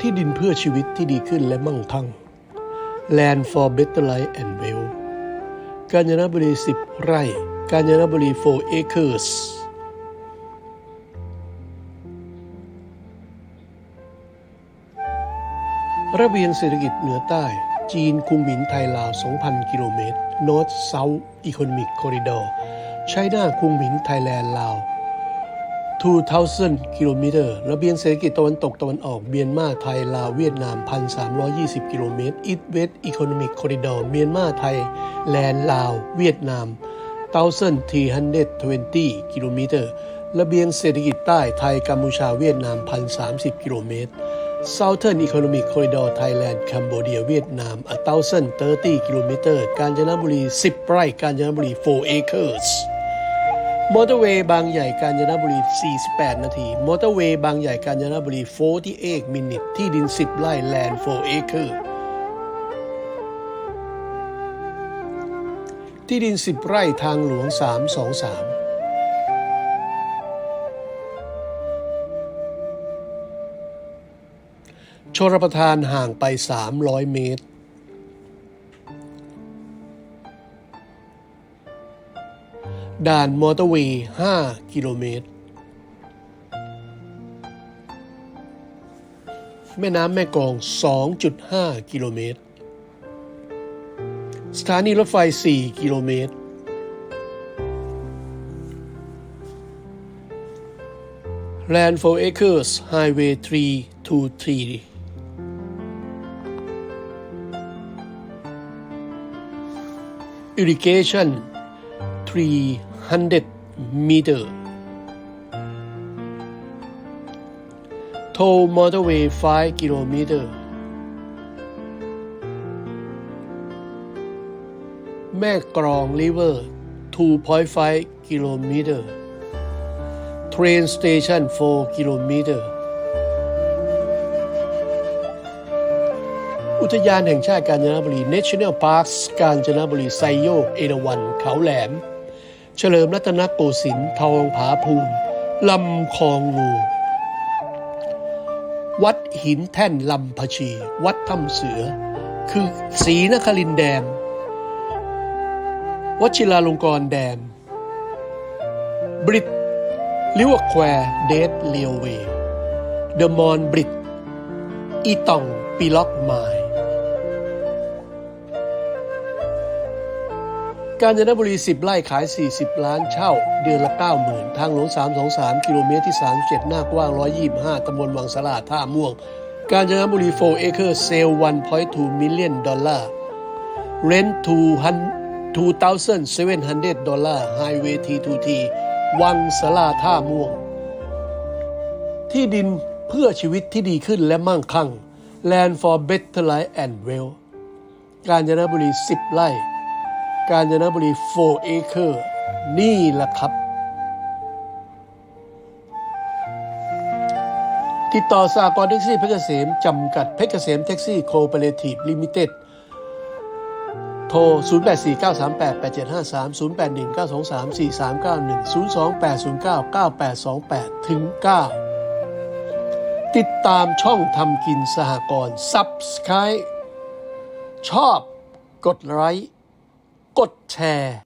ที่ดินเพื่อชีวิตที่ดีขึ้นและมั่งคั่ง Land for Better Life and Well กาญจนบุรี 10 ไร่ กาญจนบุรี 4 acres ระเบียงเศรษฐกิจเหนือใต้ จีนคุมหมินไทยลาว 2,000 กิโลเมตร North South Economic Corridor ไชน่าคุมหมินไทยแลนด์ลาว 2,000 กิโลเมตรระเบียงเศรษฐกิจตะวันตกตะวันออกเมียนมาไทย ลาวเวียดนาม 1,320 กิโลเมตร East West Economic Corridor เมียนมาไทย แลนด์ลาว เวียดนาม1,320 กิโลเมตรระเบียงเศรษฐกิจใต้ไทยกัมพูชาเวียดนาม 1,030 กิโลเมตร Southern Economic Corridor Thailand Cambodia เวียดนาม1,030 กิโลเมตรกาญจนบุรี 10 ไร่ กาญจนบุรี 4 acres มอเตอร์เวย์บางใหญ่กาญจนบุรี 48 นาที มอเตอร์เวย์บางใหญ่กาญจนบุรี 48 มินิทที่ดิน 10 ไร่แลนด์4 acre ที่ดิน 10 ไร่ทางหลวง 323ชรประทานห่างไป 300 เมตร ด่านมอเตอร์เวย์ 5 กิโลเมตร แม่น้ำแม่กอง 2.5 กิโลเมตร สถานีรถไฟ 4 กิโลเมตร Land for Acres Highway 323 Irrigation 300 meter Toll motorway 5 kilometer แม่กรอง river 2.5 kilometer Train station 4 kilometer อุทยานแห่งชาติกาญจนบุรี National Parks กาญจนบุรีไซโยก เอราวันเขาแหลม เฉลิมรัตนโกสินทร์ทองผาภูมิลำคลองงู วัดหินแท่นลำพชี วัดถ้ำเสือ คือศรีนครินแดมวชิราลงกรแดมบริตลิวแควเดทเลียวเวเดอะมอนบริตอีตองปีล็อกไมล กาญจนบุรี 10 ไร่ขาย 40 ล้านเช่า เดือนละ 90,000 ทางหลวง 323 กิโลเมตรที่ 37 หน้ากว้าง 125 ตำบลวังสลาท่าม่วง กาญจนบุรี4 acre sale 1.2 million ดอลลาร์ rent 2,700ดอลลาร์ highway T2T วังสลาท่าม่วง ที่ดินเพื่อชีวิตที่ดีขึ้นและมั่งคั่ง Land for Better Life and Well กาญจนบุรี 10 ไร่ กาญจนบุรี4 acre นี่แหละครับ ติดต่อสากลแท็กซี่เพชรเกษมจำกัดเพชรเกษมแท็กซี่โคเปเรทีฟลิมิเต็ดโทร 0849388753 0819234391 028099828 ถึง 9 ติดตามช่องทำกินสหกรณ์ Subscribe ชอบกดไลค์ ดแชร์